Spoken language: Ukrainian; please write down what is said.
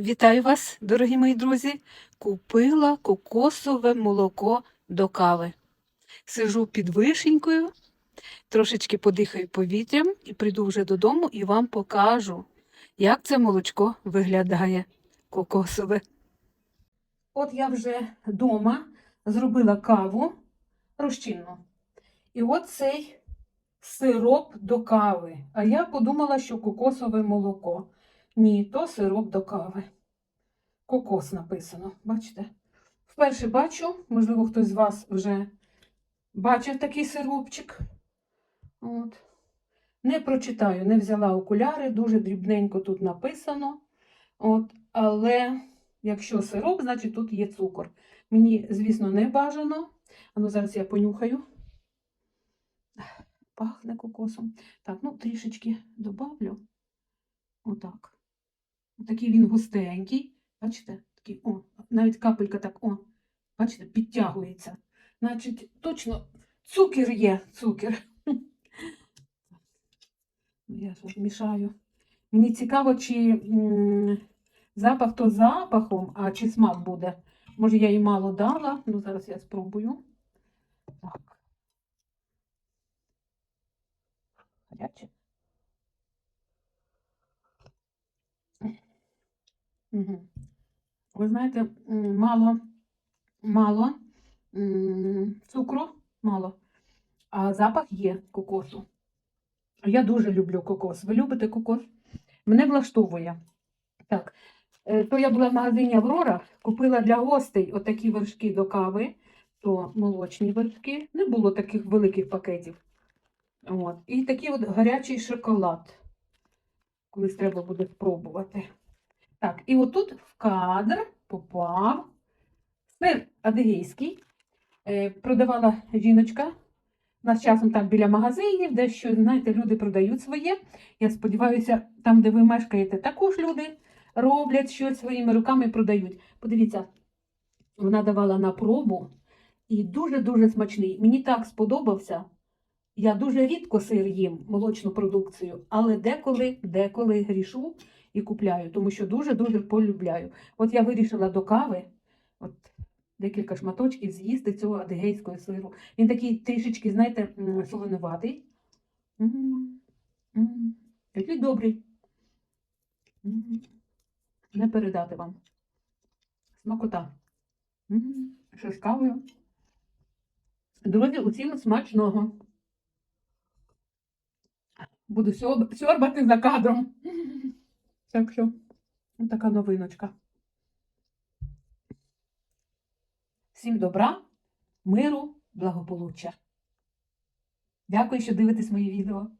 Вітаю вас, дорогі мої друзі! Купила кокосове молоко до кави. Сижу під вишенькою, трошечки подихаю повітрям і прийду вже додому і вам покажу, як це молочко виглядає кокосове. От я вже вдома зробила каву розчинну. І от цей сироп до кави. А я подумала, що кокосове молоко. Ні, то сироп до кави. Кокос написано, бачите? Вперше бачу, можливо, хтось з вас вже бачив такий сиропчик. От. Не прочитаю, не взяла окуляри, дуже дрібненько тут написано. От. Але якщо сироп, значить тут є цукор. Мені, звісно, не бажано. А ну зараз я понюхаю. Пахне кокосом. Так, ну трішечки добавлю. Отак. Такий він густенький. Бачите? Такий, о, навіть капелька так, о, бачите, підтягується. Значить, точно цукер є, цукер. Я ж мішаю. Мені цікаво, чи запах то запахом, а чи смак буде. Може, я їй мало дала, ну зараз я спробую. Так. Гаряче. Ви знаєте, мало, мало цукру, мало, а запах є кокосу. Я дуже люблю кокос. Ви любите кокос? Мене влаштовує. Так, е, то я була в магазині Аврора, купила для гостей отакі вершки до кави, то молочні вершки. Не було таких великих пакетів. От. І такий от гарячий шоколад. Колись треба буде спробувати. Так, і отут в кадр попав сир адигейський. Е, продавала жіночка. Нас часом там біля магазинів, де що, знаєте, люди продають своє. Я сподіваюся, там, де ви мешкаєте, також люди роблять щось своїми руками продають. Подивіться, вона давала на пробу і дуже-дуже смачний. Мені так сподобався. Я дуже рідко сир їм, молочну продукцію, але деколи, деколи грішу і купляю, тому що дуже-дуже полюбляю. От я вирішила до кави, от декілька шматочків з'їсти цього адигейського сиру. Він такий трішечки, знаєте, солонуватий. Такий добрий. Не передати вам. Смакота. Що з кавою. Друзі, усім смачного. Буду сьорбати за кадром. Так що, така новиночка. Всім добра, миру, благополуччя. Дякую, що дивитесь мої відео.